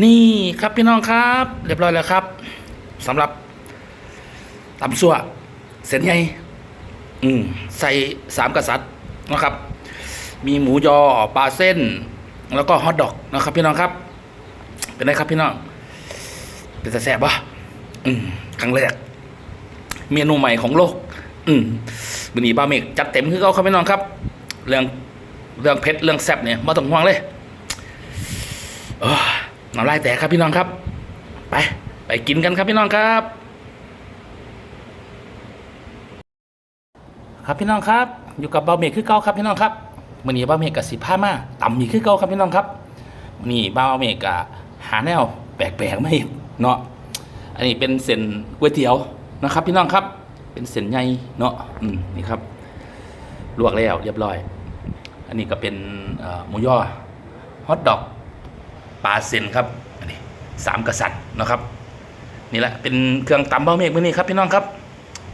นี่ครับพี่น้องครับ เรียบร้อยแล้วครับสำหรับตำซั่วเส้นใหญ่อืมใส่สามกษัตริย์นะครับ มีหมูยอปลาเส้น แล้วก็ฮอทดอกนะครับพี่น้องครับ เป็นไงครับพี่น้อง เป็นแต่แสบปะอืมครั้งแรกเมนูใหม่ของโลก อืมวันนี้บาเมกจัดเต็มคือเขาครับพี่น้องครับ เรื่องเรื่องเผ็ดเรื่องแซ่บเนี่ยม่ต้องห่วงเลยเออ น้ำลายแตกครับพี่น้องครับ ไป ไปกินกันครับพี่น้องครับ ครับพี่น้องครับ อยู่กับเบาเมฆคือเก้าครับพี่น้องครับวันนี้เบาเมฆกับสิผ้ามาต่ำมีคือเก้าครับพี่น้องครับนนี้เบาเมฆกับหาแนวแปลกๆไม่เนาะอันนี้เป็นเส้นก๋วยเตี๋ยวนะครับ พี่น้องครับ เป็นเส้นใหญ่เนาะอืมนี่ครับลวกแล้วเรียบร้อย อันนี้ก็เป็นหมูย่อฮอทดอก ปลาเซนครับอันนี้สามกษัตริย์นะครับนี่แหละเป็นเครื่องตำเบาเมฆมื้อนี้ครับพี่น้องครับ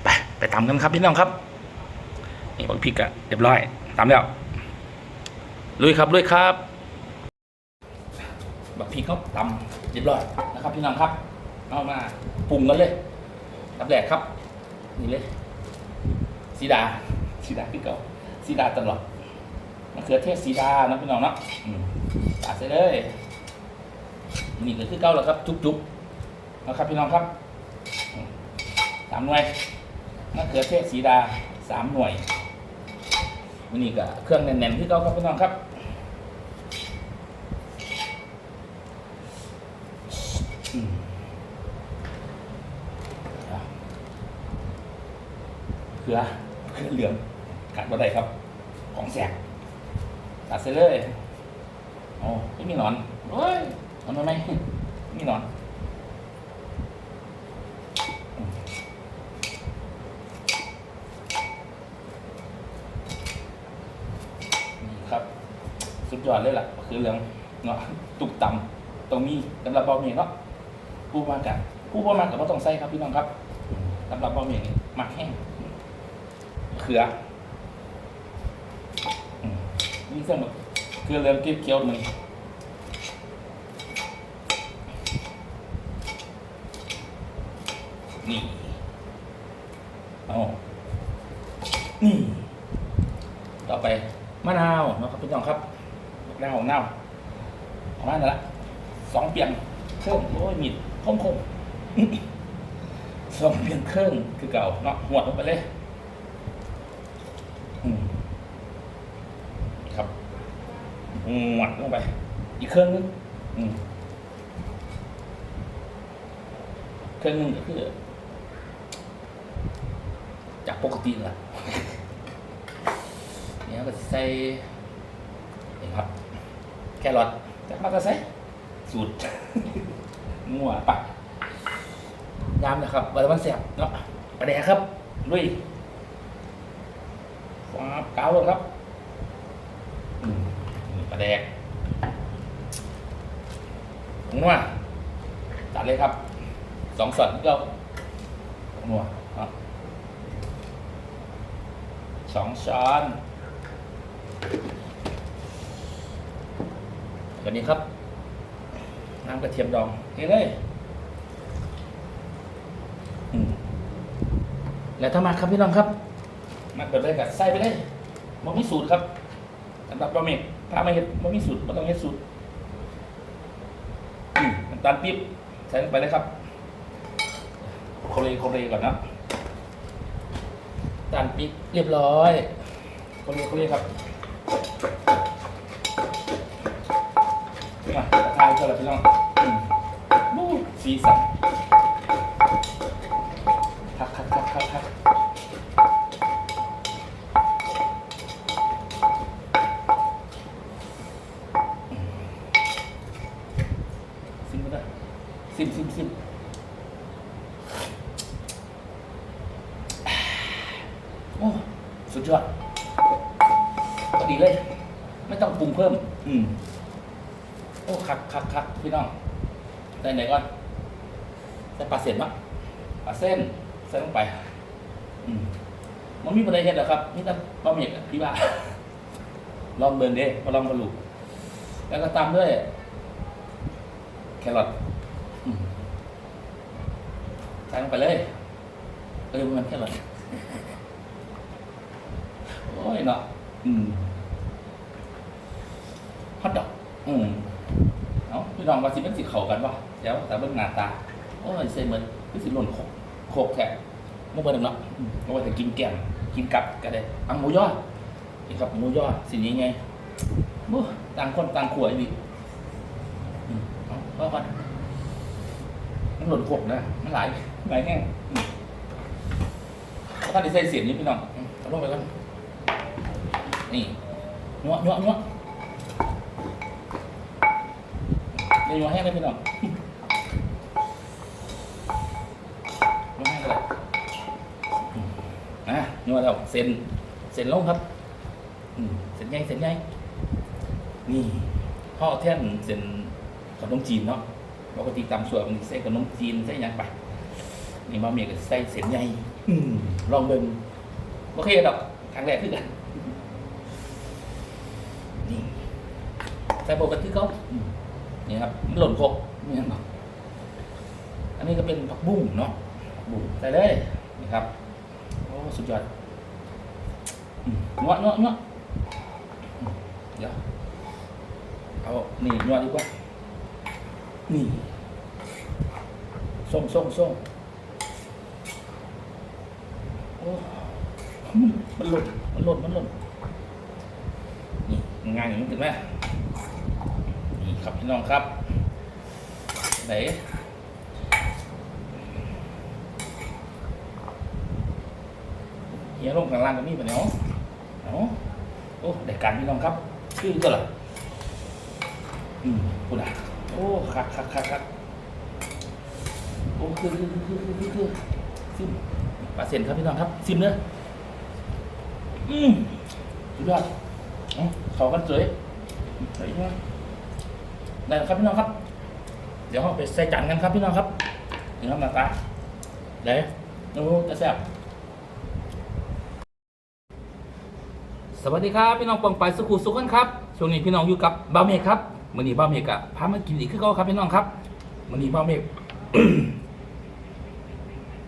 ไปไปตำกันครับพี่น้องครับนี่บักพริกอะเรียบร้อยตำแล้วลุยครับลุยครับบักพริกเขาตำเรียบร้อยนะครับพี่น้องครับเอามาปรุงกันเลยตับแรกครับ นี่เลยสีดาสีดาพี่เก่าสีดาตลอดมะเขือเทศสีดานะพี่น้องเนาะตัดใส่เลย นี่ก็คือเก้าแล้วครับ จุ๊บๆนะครับพี่น้องครับสามหน่วยมะเขือเทศสีดาสามหน่วยวันนี้ก็เครื่องแน่นๆคือเก้าครับพี่น้องครับอืมอะเกลือเกลือเหลืองกัดบ่ได้ครับ ของแสกตัดใส่เลยโอ้ไม่มีหนอนเฮ้ย นอนทำไมไม่นอนนี่ครับ สุดยอดเลยล่ะคือเรื่องเนาะตุกต่ำตรงนี้สำหรับบาเมีเนาะผู้มากันผู้บ่มากับว่าต้องใส่ครับพี่น้องครับสำหรับบาเมียนี่หมักแห้งเขืออืมนี่เครื่องแบบคือเหลืองเขียวๆหนึ่ นี่เอานี่ ต่อไปมะนาวนะครับพี่น้องครับมะนาวของนาวประมาณนั้นละสองเปียงเครื่องโอ้ยมีดคมคมสองเปียงเครื่องคือเก่าเนาะหวดลงไปเลยครับหวดลงไป อีกเครื่องนึงเครื่องนึงก็คือ จากปกติแหละเนี่ยก็ใส่นี่ครับ แครอทจากมาก็ใส่สูตรมั่วปะยามนะครับวันวันเสียบเนาะประเดี๋ยวครับลุยครับเก้าเลยครับประเดี๋ยวนัวตัดเลยครับสองส่วนก็นัวครับ สองช้อนตัวนี้ครับ น้ำกระเทียมดองเทเลยแล้วถ้ามาครับพี่น้องครับ มาเปิดเลยกับใส่ไปเลยมันมีสูตรครับสำหรับบะหมี่ถ้าไม่เห็ดมันมีสูตรมันต้องเห็ดสูตรอืมน้ำตาลปี๊บใส่ลงไปเลยครับโคเรโคเรก่อนนะ จานปิ๊กเรียบร้อย คนนี้คนนี้ครับมาทายเท่าไหร่พี่น้องบู๊สีสันคักคักคักคักคักซิมก็ได้ซิมซิมซิม โอ้สุด ยอดพอดีเลย ไม่ต้องปรุงเพิ่ม อืม โอ้คักคักคักพี่น้องใส่ไหนก่อนใส่ปลาเส้นมะปลาเส้นใส่ลงไป อืมมันมีประเด็นเหรอครับนี่ต้องบะหมี่กับพี่บ้าลองเบิร์นเด้มาลองมาลูกแล้วก็ตามด้วย แครอทอืมใส่ลงไปเลยเออมันแครอท โอ้ยเนาะอืมฮอตดอกอืมเอาพี่น้องว่าสิเป็นสิเขากันป่ะเดี๋ยวแต่เบิ่งหน้าตาโอ้ยเซเหมือนคือสิหล่นโคกโคกแท้มื่อเบิ่งเนาะอืมก็ว่าจะกินแกงกินกับก็ได้อังหมูยอนี่ครับหมูยอสินี้ไงบูต่างคนต่างขวดอีกเอาเอาก่อนมันหล่นโคกนะมันหลายหลายแห้งอืมแล้วก็ได้ใส่เสียงนี้พี่น้องเอาลงไปก่อน นี่นัวนัวนัวนี่นัวแห้งเลยพี่น้องนัวแห้งเลยอะนัวแล้วเส้นเส้นลงครับเส้นใหญ่เส้นใหญ่นี่พ่อแท่นเส้นขนมจีนเนาะปกติตำส่วนมันใส่ขนมจีนใส่ยังไปนี่มาเมียก็ใส่เส้นใหญ่ลองเบิ่งโอเคดอกครั้งแรกคือกัน ใส่โบกันที่เขาอืมนี่ครับมันหล่นโคกนี่เนาะอันนี้ก็เป็นผักบุ้งเนาะบุ่มใส่เลยนะครับโอ้สุดยอดอืมนวดนวดนวดอืมเดี๋ยวเอานี่นวดดีกว่านี่ส่งส่งส่งโอ้มันมันหล่นมันหล่นมันหล่นนี่ง่ายอย่างนี้ถึงไหมนี่ ครับพี่น้องครับไหนเฮียลงข้างล่างก็มีปะเนาะเอาะโอ้ได้การพี่น้องครับคือก็ล่ะอืมพูดอะโอ้คักคักคักคักโอ้คือคือคือคือคือซิมปลาเซนครับพี่น้องครับซิมเนื้ออืมสุดยอดเอาเขากันสวยไหนวะได้แล้วครับพี่น้องครับ เดี๋ยวเราไปใส่จานกันครับพี่น้องครับนี่ครับนาตาเดี๋ยวโอ้จะแซ่บสวัสดีครับพี่น้องปองไปสุขุสุขกันครับช่วงนี้พี่น้องอยู่กับบ้าเมฆครับมื่อนี้บ้าเมฆอะพามากินอีกคือเก่าครับพี่น้องครับมื่อนี้บ้าเมฆ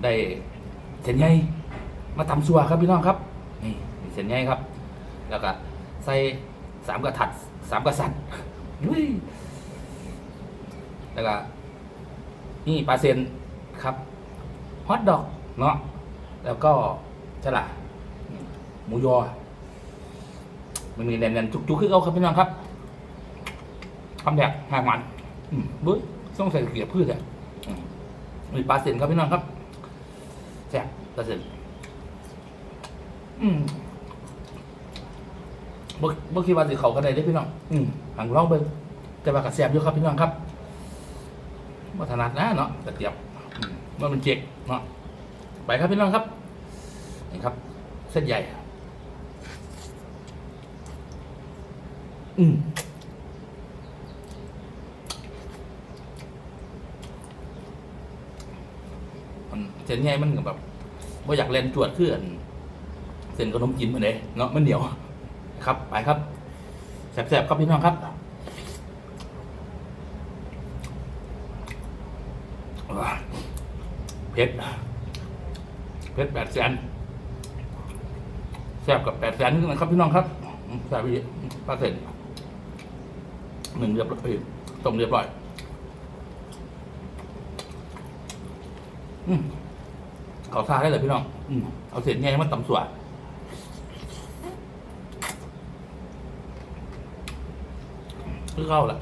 ได้เส้นใหญ่มาตำซัวครับพี่น้องครับนี่เส้นใหญ่ครับ แล้วก็ใส่สามกระถัดสามกระสันอุ้ย แล้วก็นี่ปลาเซนครับฮอทดอกเนาะแล้วก็จะละหมูยอ มันมีแน่นๆจุกๆขึ้นเอาครับพี่น้องครับคำแดกหางมันอืมเบ้ยต้องใส่เกลียบพืชอะมีปลาเส้นครับพี่น้องครับแซ่บปลาเส้นอืมบ่บ่คิดว่าสิเขากันได้เด้พี่น้อง อืมหังลองเบิ่งแต่ว่ากระแซบอยู่ครับพี่น้องครับ บ่ถนัดนะเนาะกระเทียบว่ามันเจ๊กเนาะไปครับพี่น้องครับนี่ครับ เส้นใหญ่ อืมมันเส้นใหญ่มันแบบว่าอยากเล่นจวดขึ้นเส้นขนมจีนมันเลยเนาะมันเหนียวครับ ไปครับแสบๆครับพี่น้องครับว้า เผ็ดเผ็ดแปดแสนแสบกับแปดแสนนี่นะครับพี่น้องครับแสบไปปลาเสร็จหนึ่งเรียบร้อยต้มเรียบร้อยเขาทาได้เลยพี่น้องอืเอาเศษแง่มาตำสวดคือเข้าละ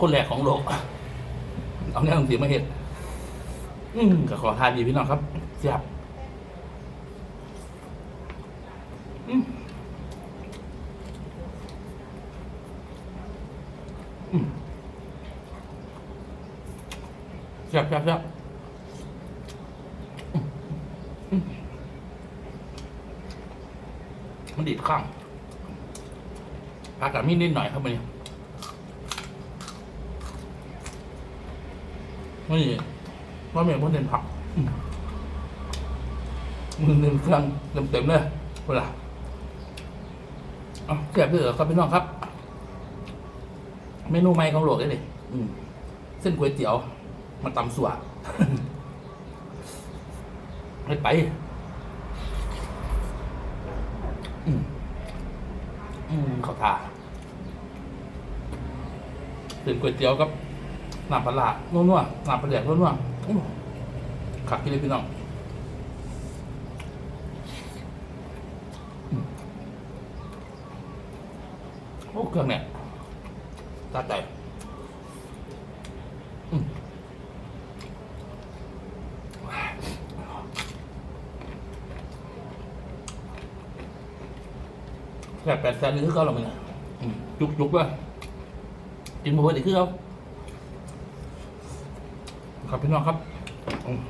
คนแรกของโลก เอาแง่ตรงสีมาเห็ด อืมก็ขอทานดีพี่น้องครับเสียบอืมอืมแซ่บแซ่บแซ่บอืมอืมมันดีดข้างผักกับมีนิดหน่อยครับมันนี่ ว่าเมียมันเด่นผักมือหนึ่งเครื่องเต็มเต็มๆเลยเวลาเอาแซ่บเลยเหรอครับพี่น้องครับ เมนูใหม่ของโลกเลยดิอืมเส้นก๋วยเตี๋ยว มาตำสัวไม่ไปอืมอืมเขาทาเป็นก๋วยเตี๋ยวกับน้ำปลาร้านัวๆน้ำปลาแดกนัวๆ ขักกินเลยพี่น้องโอ้เครื่องเนี่ยตาใจแค่แปดแสนนี่คือเขาหรอมึงจุกจุกๆว่ะกินมูเดี๋ยวคือเขา ครับพี่น้องครับอืม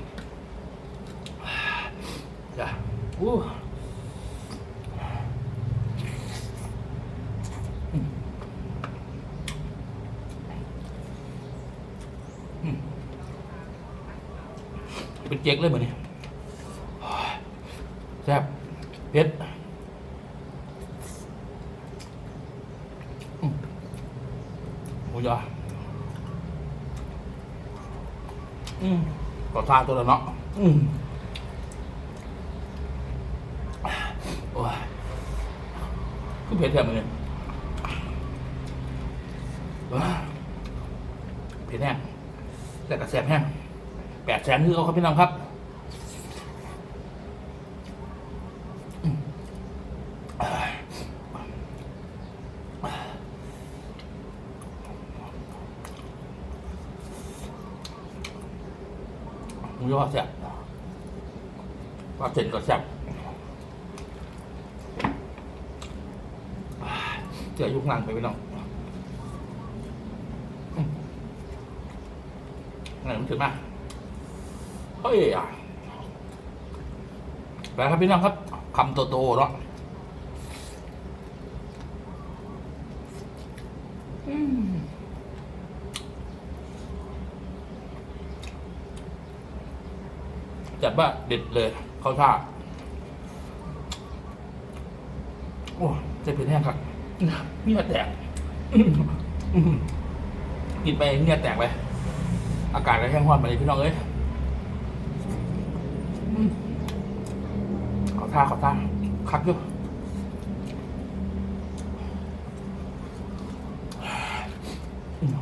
จ้ะอู้เป็นเจ๊กเลยเหมือนนี่แซ่บเผ็ด หมูยออืม ก็ทานตัวละเนาะอืมโอ้ยคือเผ็ดแท้มือเนี่ยว้าเผ็ดแห้งแต่กระแสบแห้งแปดแสนคือเขาครับพี่น้องครับอืมอ่า หมูยอ แซ่บปลาเจ็นก็แซ่บเจอยุคนังไปพี่น้องอืมไงมันถึงมาเฮ้ยอะไปครับพี่น้องครับคำโตๆเนาะอืม จัดว่าเด็ดเลยเข้าท่าโอ้เจะเป็นแห้งครับเงียแตกกินไปเนี่ยแตกไปอากาศก็แห้งห้อนไปเลยพี่น้องเอ้ยเข้าท่าเข้าท่าคักอยู่อืม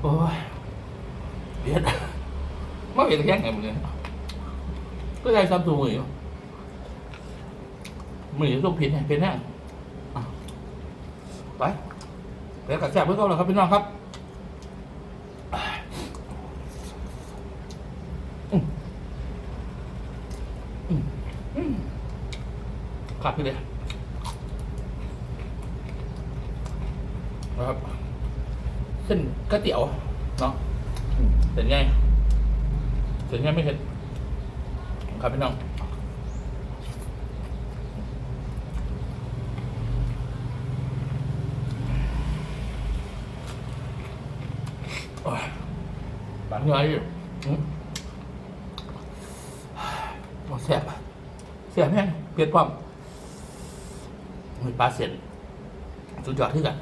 โอ้ย เบียดไม่ เห็นแค่ไงมึงเลยก็ได้ซ้ำตัวมืออยู่มืออยู่ต้องผิดไงเป็นแน่อะไปไปกระแสเพื่อนเขาแล้วครับพี่น้องครับขาดพี่เลยนะครับเส้นก๋วยเตี๋ยวเนาะเสร็จไง เสร็จไงไม่เห็นครับพี่น้องปันเงยอยู่อืมโอ้แซ่บแซ่บแห้งเปรี้ยวความมีปลาเสร็จสุดยอดที่กัน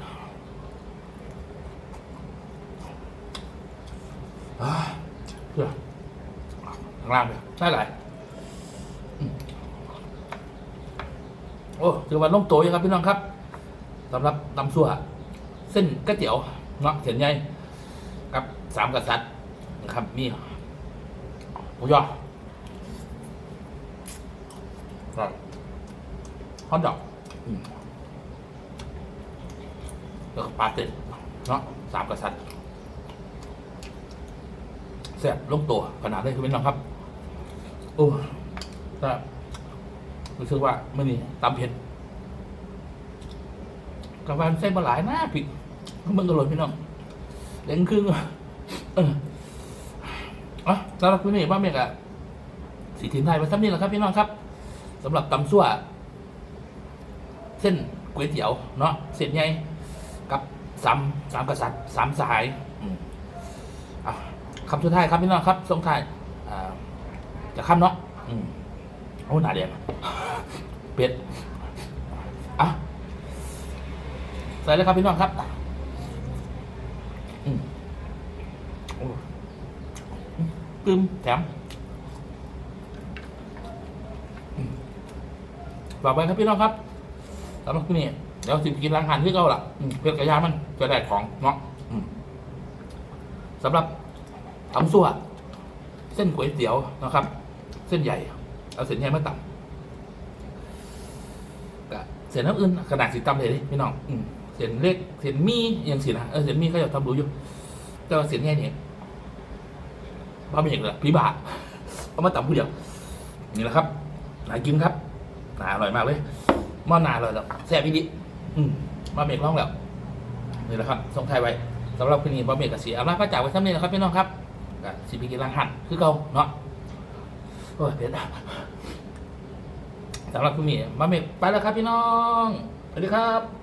อ่าเพื่อ ล่างเลยได้หลายอืมโอ้ถือว่าลงโตอยครับพี่น้องครับสำหรับตำซั่วเส้นก๋วยเตี๋ยวเนาะเสียนใหญ่กับสามกษัตริย์นะครับมีหมูยอครับฮอทดอกแล้วก็ปลาเต็ดเนาะสามกษัตริย์แซ่บลงตัวขนาดได้คือเป็นน้องครับ โอ้แต่รู้สึกว่าไม่นี่ตำเผ็ดกับวันเส้นบะหลายนะผิดมันก็หล่นพี่น้องเล้งครึ่งเอออะสำหรับคุณนี่บ้านเมกอะสีทินไทยมาซ้ำนี่แหละครับพี่น้องครับสำหรับตำซั่วเส้นก๋วยเตี๋ยวเนาะเส้นใหญ่กับสามสามกษัตริย์สามสหายอืมอะคำสุดท้ายครับพี่น้องครับส่งท้ายอ่า จะคำเนาะอืมโอ้หนาเดียนเป็ดอะใส่เลยครับพี่น้องครับอืมโอ้กึมแถมฝากไว้ครับพี่น้องครับสำหรับที่นี่เดี๋ยวสิบกินล้างหันที่เขาล่ะเพื่อกระยามันจะได้ของเนาะสำหรับตำซั่วเส้นก๋วยเตี๋ยวนะครับ ส้นใหญ่ เอาเส้นใหญ่มาตำก็เส้นน้ำอื่นขนาดสีตำเลยดิพี่น้องอืเส้นเล็กเส้นมีอย่างสินะเออเส้นมีเขาจะทำรู้อยู่ แต่ว่าเส้นใหญ่เนี่ยบ้าไม่เห็นเลยพี่บาเอามาตำผู้เดียวนี่แหละครับน่ากินครับน่าอร่อยมากเลยม้อนาอร่อยแล้วแซ่บพี่ดิอืมบ้าเมกร้องแล้วนี่แหละครับส่งไทยไว้สำหรับคืนนี้บ้าเมกกับสีอาลาพระจาไว้ท่านี้นะครับพี่น้องครับสิพิกินลังหันคือเก่าเนาะ โอ้ยเผ็ดอะสำหรับคุณมีมาเมกไปแล้วครับพี่น้อง สวัสดีครับ